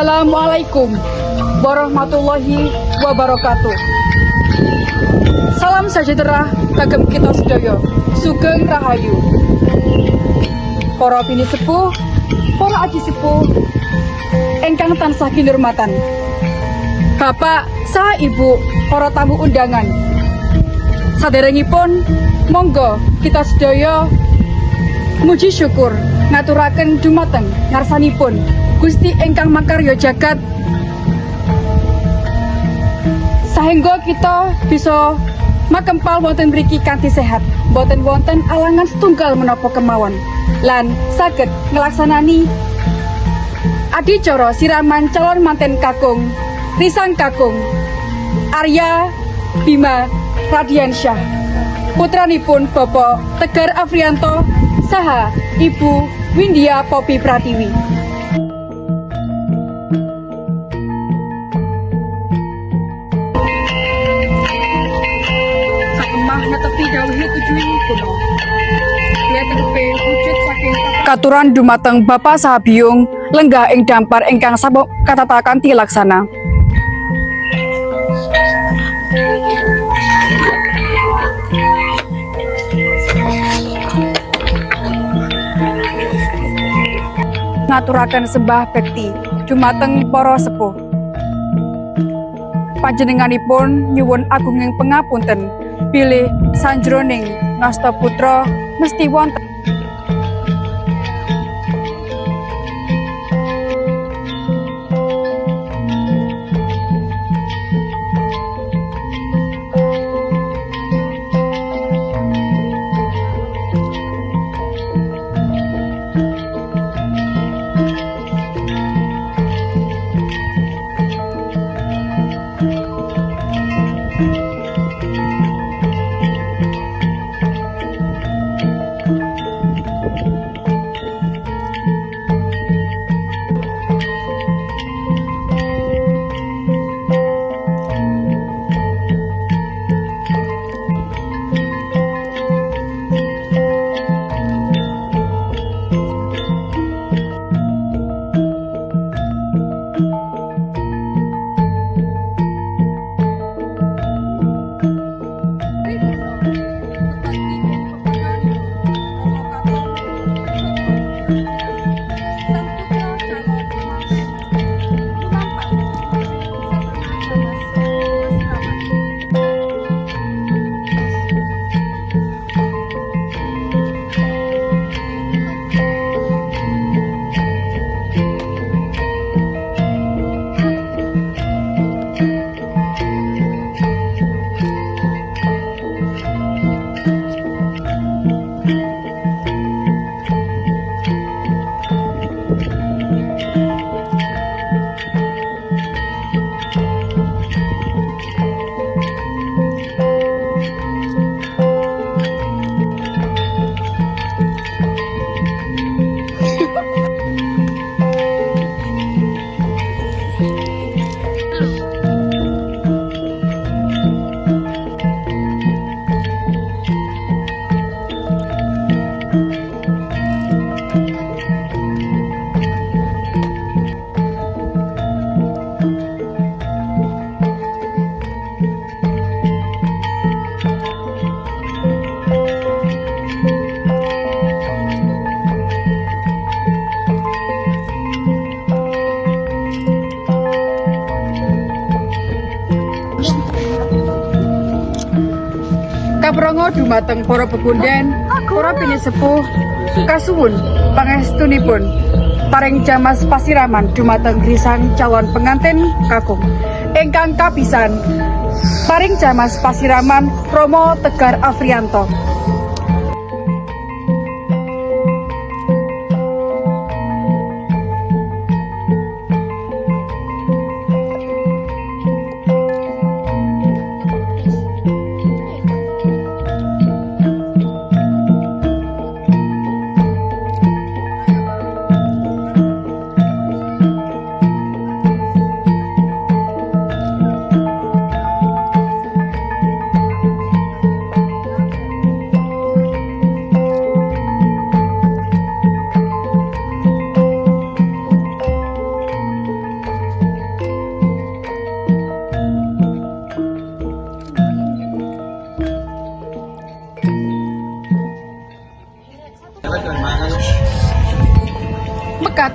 Assalamualaikum warahmatullahi wabarakatuh. Salam sejahtera kagem kita sedaya. Sugeng Rahayu. Para bini sepuh, para aji sepuh, engkang tansah kinurmatan. Bapak, saha Ibu, para tamu undangan. Saderengipun, monggo kita sedaya muji syukur ngaturaken dumateng ngarsanipun Gusti ingkang makarya jagat. Sahingga kita bisa makempal wonten mriki kanthi sehat. Boten wonten alangan setunggal menapa kemawon. Lan saged ngelaksanani adicara siraman calon manten kakung Risang Kakung Arya Bima Radiansyah. Putranipun Bapak Tegar Afrianto saha Ibu Windia Popi Pratiwi katuran dumateng Bapak saha Biung lenggah ing dampar ingkang sabok katatakan tilaksana. Ngaturaken sembah bekti dumateng para sepuh. Panjenenganipun nyuwun agunging pangapunten bilih sanjroning ngasta putra mesti wonten dumateng para pepundhen, para pinisepuh, kasuwun pangestunipun paring jamas pasiraman dumateng grisang calon pengantin kakung. Ingkang kapisan paring jamas pasiraman Romo Tegar Afrianto.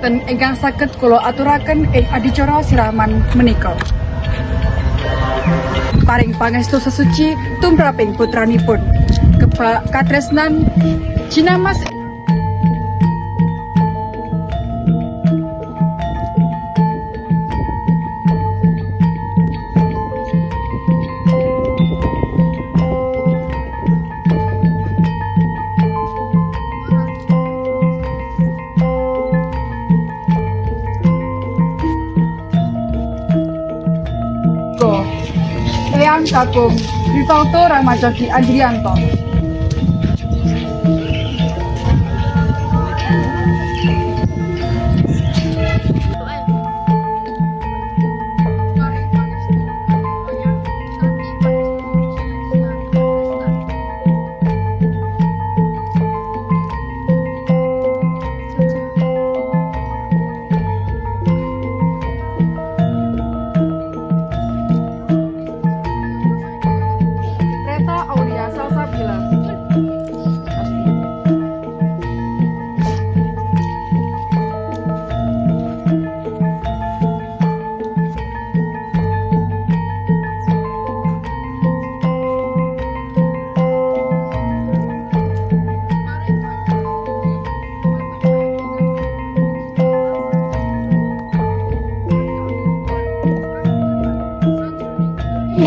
Mekaten ingkang saged kula aturaken ing adicara siraman menika. Paring pangestu sesuci tumraping putranipun. Keba katresnan Cinamas Eyang Kakung, Rivaldo Ramadjaki Andrianto.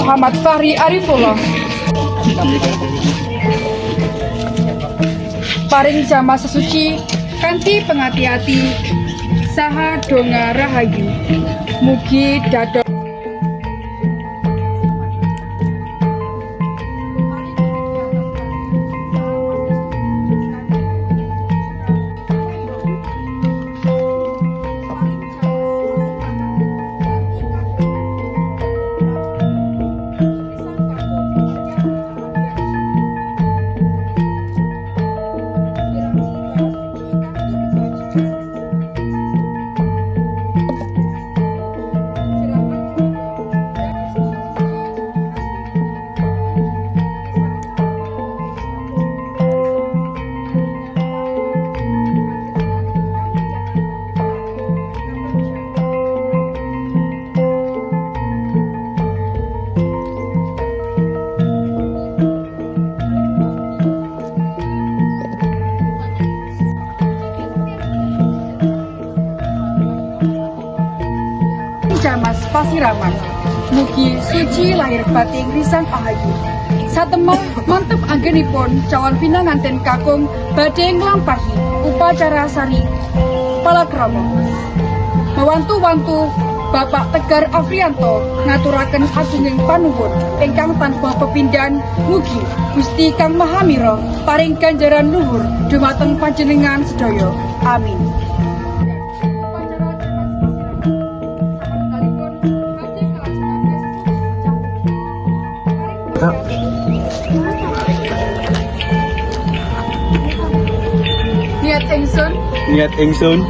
Muhammad Fahri Arifullah. Paring jama sesuci kanthi pengati-hati saha donga rahayu. Mugi dados Jamas Pasiraman. Mugi suci lahir batin risan ahayu. Satemah mantep anggenipun cawan pinanganten kakung badhe nglampahi upacara sari palakrama. Mewantu-wantu Bapak Tegar Afrianto ngaturaken agunging panuwun ingkang tanpa pepindhan mugi Gusti Kang Mahamira paring ganjaran luhur dumateng panjenengan sedaya. Amin. Niat ingsun.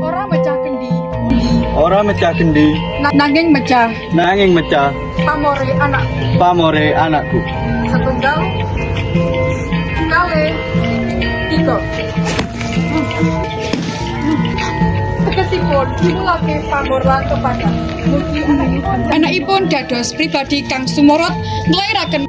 Ora mecah kendi. Ora mecah kendi. Na- nanging mecah. Nanging mecah. Pamore anak. Pamore anakku. Setunggal. Kali tiga. Tegesipun dimulake pamorlan kepada. Mugi anakipun dados pribadi kang sumorot nglairaken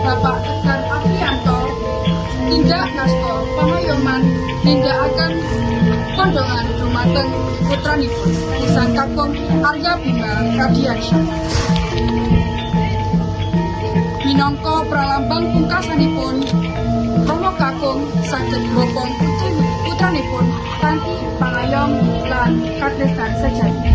Bapak Tegar Aprianto tindak nasta pamayoman nindakaken kondongan dumateng putranipun Nisan Kakung Arya Bima Radiansyah. Minangka pralambang pungkasanipun Romo Kakung saged bokong putri putranipun kanthi pangayom lan Kardestan sejati.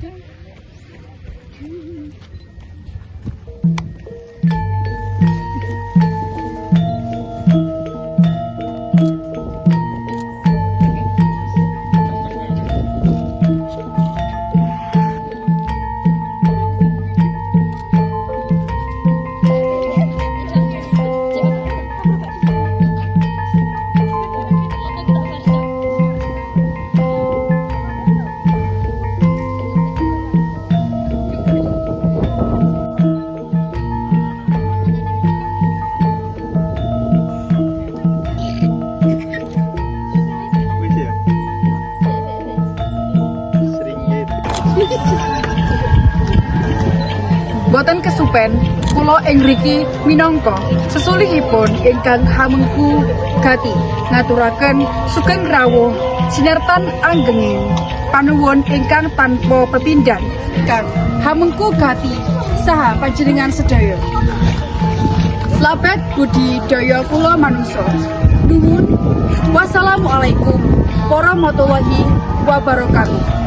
Two. Kesupen kula ing mriki minangka sesulihipun ingkang hamengku gati ngaturaken sugeng rawuh sinartan anggenging panuwun ingkang tanpa pepindhan. Kang hamengku gati saha panjenengan sedaya? Labet budi daya kula manungsa. Nuwun. Wassalamualaikum warahmatullahi wabarakatuh